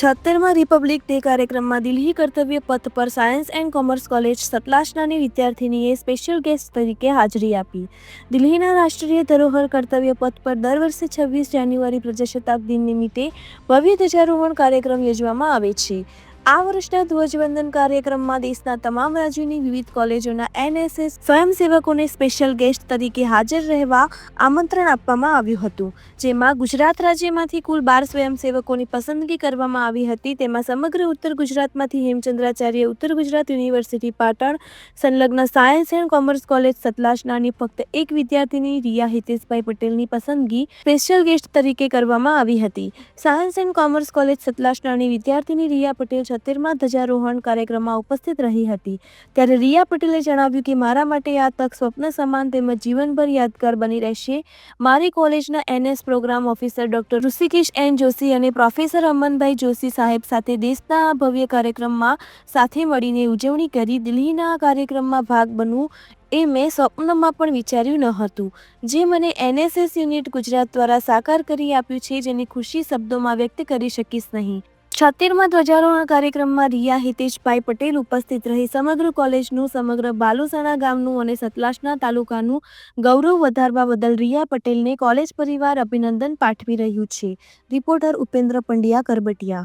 છોતેરમાં Republic day કાર્યક્રમમાં દિલ્હી કર્તવ્ય પથ પર science and commerce college સતલાસનાની વિદ્યાર્થીનીએ સ્પેશિયલ ગેસ્ટ તરીકે હાજરી આપી. દિલ્હીના રાષ્ટ્રીય ધરોહર કર્તવ્ય પથ પર દર વર્ષે છવ્વીસ જાન્યુઆરી પ્રજાસત્તાક દિન નિમિત્તે ભવ્ય ધ્વજારોહણ કાર્યક્રમ યોજવામાં આવે છે. આ વર્ષના ધ્વજવંદન કાર્યક્રમમાં દેશના તમામ રાજ્યોની વિવિધ કોલેજોના એનએસએસ સ્વયંસેવકોને સ્પેશિયલ ગેસ્ટ તરીકે હાજર રહેવા આમંત્રણ આપવામાં આવ્યું હતું. જેમાં ગુજરાત રાજ્યમાંથી કુલ બાર સ્વયંસેવકોની પસંદગી કરવામાં આવી હતી. તેમાં સમગ્ર ઉત્તર ગુજરાતમાંથી હેમચંદ્રાચાર્ય, ઉત્તર ગુજરાત યુનિવર્સિટી, પાટણ, સંલગ્ન સાયન્સ એન્ડ કોમર્સ કોલેજ સતલાસનાની ફક્ત એક વિદ્યાર્થીની રિયા હિતેશભાઈ પટેલની પસંદગી સ્પેશિયલ ગેસ્ટ તરીકે કરવામાં આવી હતી. સાયન્સ એન્ડ કોમર્સ કોલેજ સતલાસનાની વિદ્યાર્થીની રિયા પટેલ છત્તેરમાં ધ્વજારોહણ કાર્યક્રમમાં ઉપસ્થિત રહી હતી. ત્યારે રિયા પટેલે જણાવ્યું કે, મારા માટે આ તક સ્વપ્ન સમાન તેમજ જીવનભર યાદગાર બની રહેશે. મારી કોલેજના NS program officer doctor Rishikesh N Joshi અને પ્રોફેસર અમનભાઈ જોશી સાહેબ સાથે દેશના ભવ્ય કાર્યક્રમમાં સાથે મળીને ઉજવણી કરી દિલ્હીના કાર્યક્રમમાં ભાગ બનવું એ મેં સ્વપ્નમાં પણ વિચાર્યું ન હતું. જે મને એનએસએસ યુનિટ ગુજરાત દ્વારા સાકાર કરી આપ્યું છે, જેની ખુશી શબ્દોમાં વ્યક્ત કરી શકીશ નહીં. છત્તેરમાં ધ્વજારોહણ કાર્યક્રમમાં રિયા હિતેશભાઈ પટેલ ઉપસ્થિત રહી સમગ્ર કોલેજનું, સમગ્ર બાલુસાણા ગામનું અને સતલાસના તાલુકાનું ગૌરવ વધારવા બદલ રિયા પટેલને કોલેજ પરિવાર અભિનંદન પાઠવી રહ્યું છે. રિપોર્ટર ઉપેન્દ્ર પંડ્યા કરબટિયા.